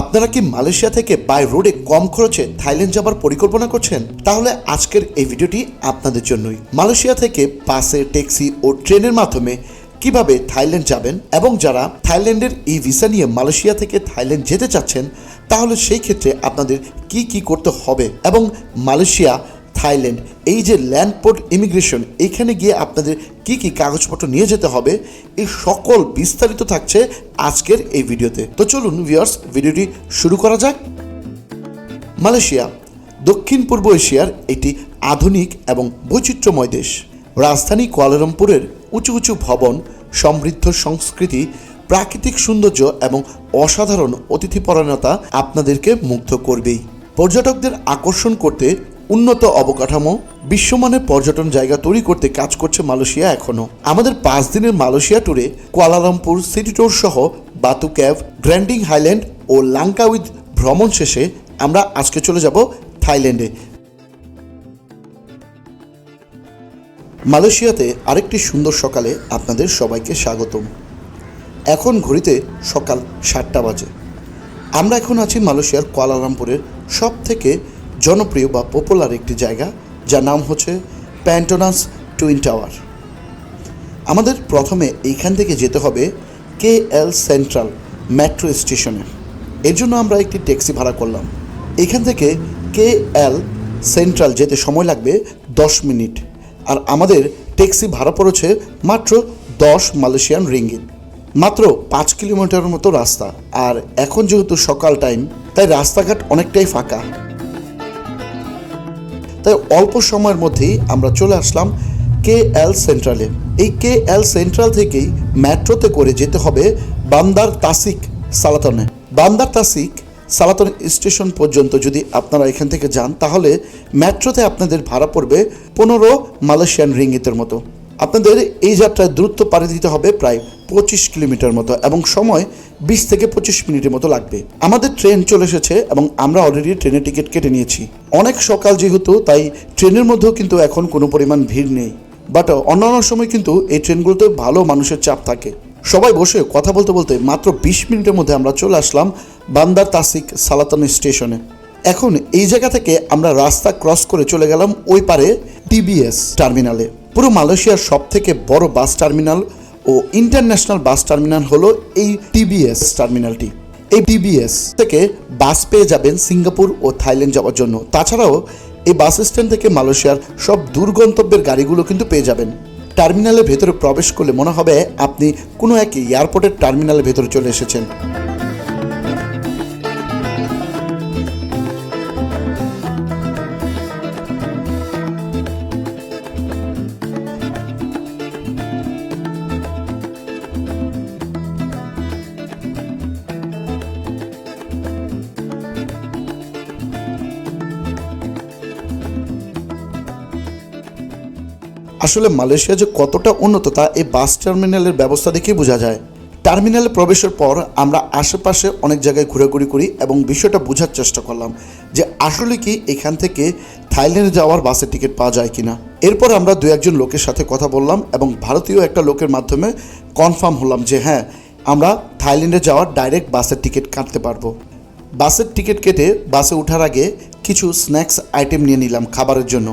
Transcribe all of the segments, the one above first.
আপনারা কি মালয়েশিয়া থেকে বাই রোডে কম খরচে থাইল্যান্ড যাবার পরিকল্পনা করছেন? তাহলে আজকের এই ভিডিওটি আপনাদের জন্যই। মালয়েশিয়া থেকে বাসে, ট্যাক্সি ও ট্রেনের মাধ্যমে কীভাবে থাইল্যান্ড যাবেন এবং যারা থাইল্যান্ডের ই ভিসা নিয়ে মালয়েশিয়া থেকে থাইল্যান্ড যেতে চাচ্ছেন, তাহলে সেই ক্ষেত্রে আপনাদের কি কি করতে হবে এবং মালয়েশিয়া থাইল্যান্ড। এই যে ল্যান্ড পোর্ট ইমিগ্রেশন, এখানে গিয়ে আপনাদের কি কি কাগজপত্র নিয়ে যেতে হবে এই সকল বিস্তারিত থাকছে আজকের এই ভিডিওতে। তো চলুন ভিউয়ার্স ভিডিওটি শুরু করা যাক। মালয়েশিয়া, দক্ষিণ পূর্ব এশিয়ার একটি আধুনিক এবং বৈচিত্র্যময় দেশ। রাজধানী কুয়ালালামপুরের উঁচু উঁচু ভবন, সমৃদ্ধ সংস্কৃতি, প্রাকৃতিক সৌন্দর্য এবং অসাধারণ অতিথিপরায়ণতা আপনাদেরকে মুগ্ধ করবেই। পর্যটকদের আকর্ষণ করতে উন্নত অবকাঠামো, বিশ্বমানের পর্যটন জায়গা তৈরি করতে কাজ করছে মালয়েশিয়া এখনও। আমাদের পাঁচ দিনের মালয়েশিয়া ট্যুরে কুয়ালালামপুর, সিটি ট্যুর সহ বাতু ক্যাভ, গ্র্যান্ডিং হাইল্যান্ড ও লাঙ্কাউইথ ভ্রমণ শেষে আমরা আজকে চলে যাব থাইল্যান্ডে। মালয়েশিয়াতে আরেকটি সুন্দর সকালে আপনাদের সবাইকে স্বাগতম। এখন ঘড়িতে সকাল সাতটা বাজে। আমরা এখন আছি মালয়েশিয়ার কুয়ালালামপুরের সব থেকে জনপ্রিয় বা পপুলার একটি জায়গা, যার নাম হচ্ছে প্যান্টোনাস টুইন টাওয়ার আমাদের প্রথমে এইখান থেকে যেতে হবে কে এল সেন্ট্রাল মেট্রো স্টেশনে এর জন্য আমরা একটি ট্যাক্সি ভাড়া করলাম। এখান থেকে কে এল সেন্ট্রাল যেতে সময় লাগবে দশ মিনিট। আর আমাদের ট্যাক্সি ভাড়া পড়েছে মাত্র দশ মালয়েশিয়ান রিঙ্গিত। মাত্র পাঁচ কিলোমিটারের মতো রাস্তা। আর এখন যেহেতু সকাল টাইম তাই রাস্তাঘাট অনেকটাই ফাঁকা। তাই অল্প সময়ের মধ্যেই আমরা চলে আসলাম কে এল সেন্ট্রালে। এই কে এল সেন্ট্রাল থেকেই মেট্রোতে করে যেতে হবে বান্দার তাসিক সালাতনে। বান্দার তাসিক সালাতন স্টেশন পর্যন্ত যদি আপনারা এখান থেকে যান, তাহলে মেট্রোতে আপনাদের ভাড়া পড়বে পনেরো মালয়েশিয়ান রিঙ্গিতের মতো। আপনাদের এই যাত্রায় দ্রুত পাড়ি দিতে হবে প্রায় পঁচিশ কিলোমিটার মতো এবং সময় বিশ থেকে পঁচিশ মিনিটের মতো লাগবে। আমাদের ট্রেন চলে এসেছে এবং আমরা অলরেডি ট্রেনের টিকিট কেটে নিয়েছি। অনেক সকাল যেহেতু, তাই ট্রেনের মধ্যেও কিন্তু এখন কোনো পরিমাণ ভিড় নেই। বাট অন্যান্য সময় কিন্তু এই ট্রেনগুলোতে ভালো মানুষের চাপ থাকে। সবাই বসে কথা বলতে বলতে মাত্র বিশ মিনিটের মধ্যে আমরা চলে আসলাম বান্দার তাসিক সালাতন স্টেশনে। এখন এই জায়গা থেকে আমরা রাস্তা ক্রস করে চলে গেলাম ওই পারে টিবিএস টার্মিনালে পুরো মালয়েশিয়ার সব থেকে বড় বাস টার্মিনাল ও ইন্টারন্যাশনাল বাস টার্মিনাল হলো এই টিবিএস টার্মিনালটি। এই টিবিএস থেকে বাস পেয়ে যাবেন সিঙ্গাপুর ও থাইল্যান্ড যাওয়ার জন্য। তাছাড়াও এই বাস স্ট্যান্ড থেকে মালয়েশিয়ার সব দূর গন্তব্যের গাড়িগুলো কিন্তু পেয়ে যাবেন। টার্মিনালের ভেতরে প্রবেশ করলে মনে হবে আপনি কোনো এক এয়ারপোর্টের টার্মিনালের ভেতরে চলে এসেছেন। আসলে মালয়েশিয়া যে কতটা উন্নত তা এই বাস টার্মিনালের ব্যবস্থা দেখেই বোঝা যায়। টার্মিনালে প্রবেশের পর আমরা আশেপাশে অনেক জায়গায় ঘোরাঘুরি করি এবং বিষয়টা বোঝার চেষ্টা করলাম যে আসলে কি এখান থেকে থাইল্যান্ডে যাওয়ার বাসের টিকিট পাওয়া যায় কিনা। এরপর আমরা দু একজন লোকের সাথে কথা বললাম এবং ভারতীয় একটা লোকের মাধ্যমে কনফার্ম হলাম যে হ্যাঁ আমরা থাইল্যান্ডে যাওয়ার ডাইরেক্ট বাসের টিকিট কাটতে পারব। বাসের টিকিট কেটে বাসে ওঠার আগে কিছু স্ন্যাক্স আইটেম নিয়ে নিলাম খাবারের জন্য।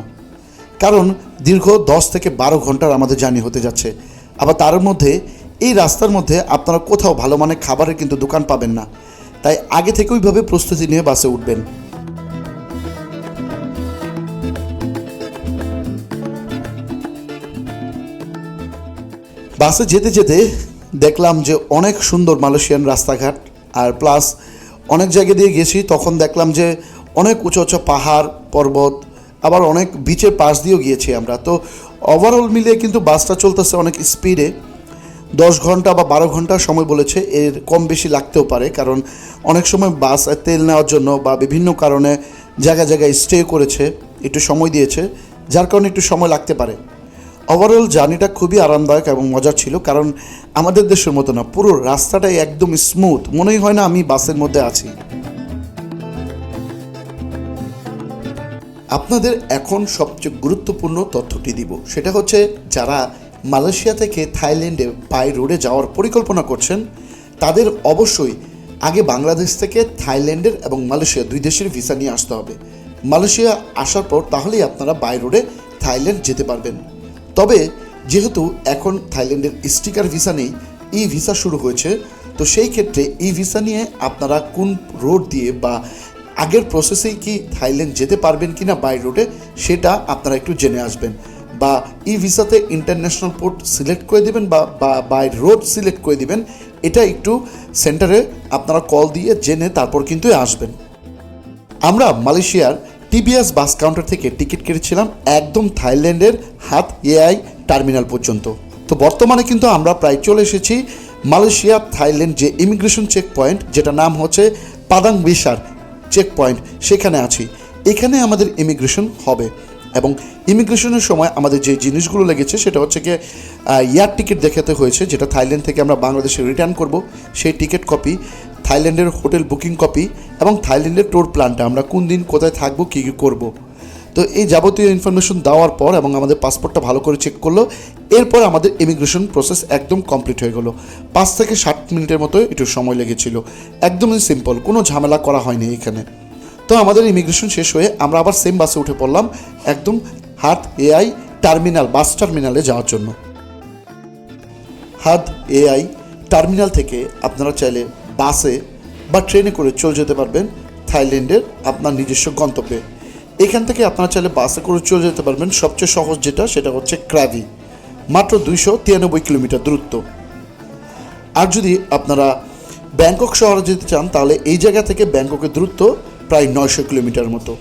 কারণ দীর্ঘ দশ থেকে বারো ঘণ্টার আমাদের জার্নি হতে যাচ্ছে। আবার তার মধ্যে এই রাস্তার মধ্যে আপনারা কোথাও ভালো মানের খাবারের কিন্তু দোকান পাবেন না। তাই আগে থেকে ওইভাবে প্রস্তুতি নিয়ে বাসে উঠবেন। বাসে যেতে যেতে দেখলাম যে অনেক সুন্দর মালয়েশিয়ান রাস্তাঘাট, আর প্লাস অনেক জায়গা দিয়ে গেছি, তখন দেখলাম যে অনেক উঁচু উঁচু পাহাড়, পর্বত আবার অনেক বিচের পাশ দিয়েও গিয়েছি আমরা। তো ওভারঅল মিলিয়ে কিন্তু বাসটা চলতেছে অনেক স্পিডে দশ ঘণ্টা বা বারো ঘণ্টা সময় বলেছে, এর কম বেশি লাগতেও পারে, কারণ অনেক সময় বাস তেল নেওয়ার জন্য বা বিভিন্ন কারণে জায়গায় জায়গায় স্টে করেছে, একটু সময় দিয়েছে, যার কারণে একটু সময় লাগতে পারে। ওভারঅল জার্নিটা খুবই আরামদায়ক এবং মজার ছিল, কারণ আমাদের দেশের মতো না, পুরো রাস্তাটাই একদম স্মুথ মনেই হয় না আমি বাসের মধ্যে আছি। আপনাদের এখন সবচেয়ে গুরুত্বপূর্ণ তথ্যটি দিব। সেটা হচ্ছে, যারা মালয়েশিয়া থেকে থাইল্যান্ডে বাই রোডে যাওয়ার পরিকল্পনা করছেন, তাদের অবশ্যই আগে বাংলাদেশ থেকে থাইল্যান্ডের এবং মালয়েশিয়া দুই দেশের ভিসা নিয়ে আসতে হবে। মালয়েশিয়া আসার পর তাহলেই আপনারা বাই রোডে থাইল্যান্ড যেতে পারবেন। তবে, যেহেতু এখন থাইল্যান্ডের স্টিকার ভিসা নেই, ই ভিসা শুরু হয়েছে, তো সেই ক্ষেত্রে ই ভিসা নিয়ে আপনারা কোন রোড দিয়ে বা আগের প্রসেসেই কি থাইল্যান্ড যেতে পারবেন কি না বাই রোডে সেটা আপনারা একটু জেনে আসবেন। বা ই ভিসাতে ইন্টারন্যাশনাল পোর্ট সিলেক্ট করে দেবেন বা বাই রোড সিলেক্ট করে দেবেন, এটা একটু সেন্টারে আপনারা কল দিয়ে জেনে তারপর কিন্তু আসবেন। আমরা মালয়েশিয়ার টিবিএস বাস কাউন্টার থেকে টিকিট কেটেছিলাম একদম থাইল্যান্ডের হাত এআই টার্মিনাল পর্যন্ত। তো বর্তমানে কিন্তু আমরা প্রায় চলে এসেছি মালয়েশিয়া থাইল্যান্ড যে ইমিগ্রেশন চেক পয়েন্ট যেটা নাম হচ্ছে পাদাং বিসার চেক পয়েন্ট সেখানে আছি। এখানে আমাদের ইমিগ্রেশন হবে এবং ইমিগ্রেশনের সময় আমাদের যে জিনিসগুলো লেগেছে সেটা হচ্ছে গিয়ে এয়ার টিকিট দেখাতে হয়েছে, যেটা থাইল্যান্ড থেকে আমরা বাংলাদেশে রিটার্ন করব। সেই টিকিট কপি থাইল্যান্ডের হোটেল বুকিং কপি এবং থাইল্যান্ডের টোর প্ল্যানটা আমরা কোন দিন কোথায় থাকব, কী কী করব। তো এই যাবতীয় ইনফরমেশন দেওয়ার পর এবং আমাদের পাসপোর্টটা ভালো করে চেক করল, এরপর আমাদের ইমিগ্রেশন প্রসেস একদম কমপ্লিট হয়ে গেলো। পাঁচ থেকে ষাট মিনিটের মতো একটু সময় লেগেছিল। একদমই সিম্পল কোনো ঝামেলা করা হয়নি এখানে। তো আমাদের ইমিগ্রেশন শেষ হয়ে আমরা আবার সেম বাসে উঠে পড়লাম, একদম হাত এআই টার্মিনাল বাস টার্মিনালে যাওয়ার জন্য। হাত এআই টার্মিনাল থেকে আপনারা চাইলে বাসে বা ট্রেনে করে চলে যেতে পারবেন। থাইল্যান্ডের আপনার নিজস্ব গন্তব্যে। এখান থেকে আপনারা চাইলে বাসে করে চলে যেতে পারবেন। সবচেয়ে সহজ যেটা, সেটা হচ্ছে ক্রাভি মাত্র দুইশো তিরানব্বই কিলোমিটার দূরত্ব। আর যদি আপনারা ব্যাংকক শহরে যেতে চান, তাহলে এই জায়গা থেকে ব্যাংককের দূরত্ব প্রায় নয়শো কিলোমিটার মতো।